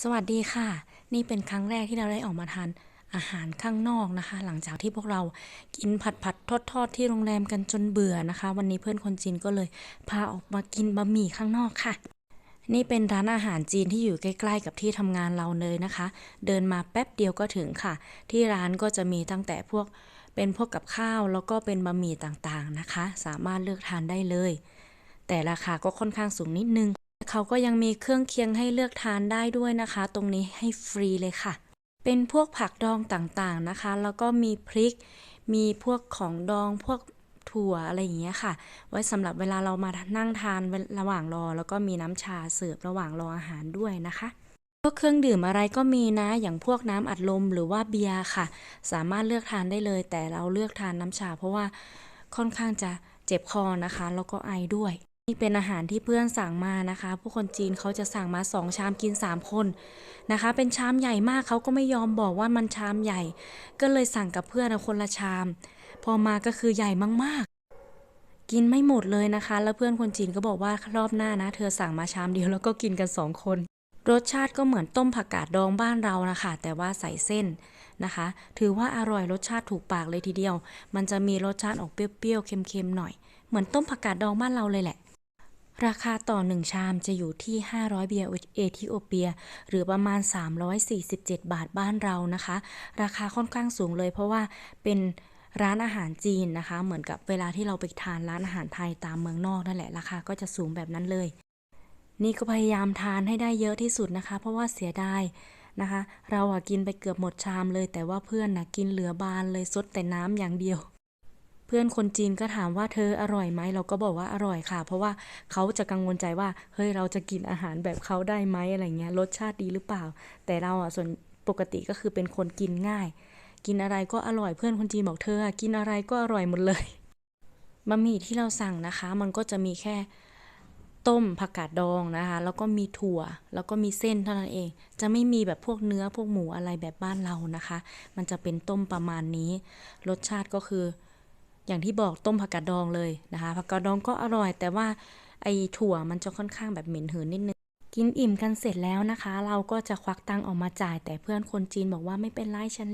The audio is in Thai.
สวัสดีค่ะ นี่เป็นครั้งแรกที่เราได้ออกมาทานอาหารข้างนอกนะคะ หลังจากที่พวกเรากินผัดผัดทอดทอดที่โรงแรมกันจนเบื่อนะคะ วันนี้เพื่อนคนจีนก็เลยพาออกมากินบะหมี่ข้างนอกค่ะ นี่เป็นร้านอาหารจีนที่อยู่ใกล้ๆกับที่ทำงานเราเลยนะคะ เดินมาแป๊บเดียวก็ถึงค่ะ ที่ร้านก็จะมีตั้งแต่พวกเป็นพวกกับข้าวแล้วก็เป็นบะหมี่ต่างๆนะคะ สามารถเลือกทานได้เลย แต่ราคาก็ค่อนข้างสูงนิดนึง เขาก็ยังมีเครื่องเคียงให้เลือกทานได้ด้วยนะคะ ตรงนี้ให้ฟรีเลยค่ะ เป็นพวกผักดองต่างๆนะคะ แล้วก็มีพริก มีพวกของดองพวกถั่วอะไรอย่างเงี้ยค่ะ ไว้สำหรับเวลาเรามานั่งทานระหว่างรอ แล้วก็มีน้ำชาเสิร์ฟระหว่างรออาหารด้วยนะคะพวกเครื่องดื่มอะไรก็มีนะ อย่างพวกน้ำอัดลมหรือว่าเบียร์ค่ะ สามารถเลือกทานได้เลย แต่เราเลือกทานน้ำชา เพราะว่าค่อนข้างจะเจ็บคอนะคะ แล้วก็ไอด้วย นี่เป็นอาหารที่เพื่อนสั่งมานะคะ ผู้คนจีนเขาจะสั่งมาสองชามกิน 3 คนนะคะ เป็นชามใหญ่มากเขาก็ไม่ยอมบอกว่ามันชามใหญ่ ก็เลยสั่งกับเพื่อนคนละชาม พอมาก็คือใหญ่มากๆ กินไม่หมดเลยนะคะ แล้วเพื่อนคนจีนก็บอกว่ารอบหน้านะ เธอสั่งมาชามเดียวแล้วก็กินกันสองคน รสชาติก็เหมือนต้มผักกาดดองบ้านเรานะคะ แต่ว่าใส่เส้นนะคะ ถือว่าอร่อยรสชาติถูกปากเลยทีเดียว มันจะมีรสชาติออกเปรี้ยวๆเค็มๆหน่อย เหมือนต้มผักกาดดองบ้านเราเลยแหละ ราคาต่อ 1 ชามจะอยู่ที่ 500 เบียร์เอธิโอเปีย หรือประมาณ 347 บาทบ้านเรานะคะ ราคาค่อนข้างสูงเลยเพราะว่าเป็นร้านอาหารจีนนะคะ เหมือนกับเวลาที่เราไปทานร้านอาหารไทยตามเมืองนอกนั่นแหละ ราคาก็จะสูงแบบนั้นเลย นี่ก็พยายามทานให้ได้เยอะที่สุดนะคะ เพราะว่าเสียดายนะคะ เราอะกินไปเกือบหมดชามเลย แต่ว่าเพื่อนนะกินเหลือบานเลยซดแต่น้ำอย่างเดียว พื่อนคนจีนก็ถามว่าเธออร่อยไหมเราก็บอกว่าอร่อยค่ะ เพราะว่าเขาจะกังวลใจว่าเฮ้ยเราจะกินอาหารแบบเขาได้ไหมอะไรเงี้ยรสชาติดีหรือเปล่า แต่เราอะส่วนปกติก็คือเป็นคนกินง่าย กินอะไรก็อร่อยเพื่อนคนจีนบอกเธอกินอะไรก็อร่อยหมดเลยบะหมี่ที่เราสั่งนะคะ มันก็จะมีแค่ต้มผักกาดดองนะคะ แล้วก็มีถั่ว แล้วก็มีเส้นเท่านั้นเอง จะไม่มีแบบพวกเนื้อพวกหมูอะไรแบบบ้านเรานะคะ มันจะเป็นต้มประมาณนี้ รสชาติก็คือ อย่างที่บอกต้มผักกาดดองเลยนะคะ ผักกาดดองก็อร่อย แต่ว่าไอถั่วมันจะค่อนข้างแบบเหม็นหืนนิดนึง กินอิ่มกันเสร็จแล้วนะคะ เราก็จะควักตังออกมาจ่าย แต่เพื่อนคนจีนบอกว่าไม่เป็นไรฉัน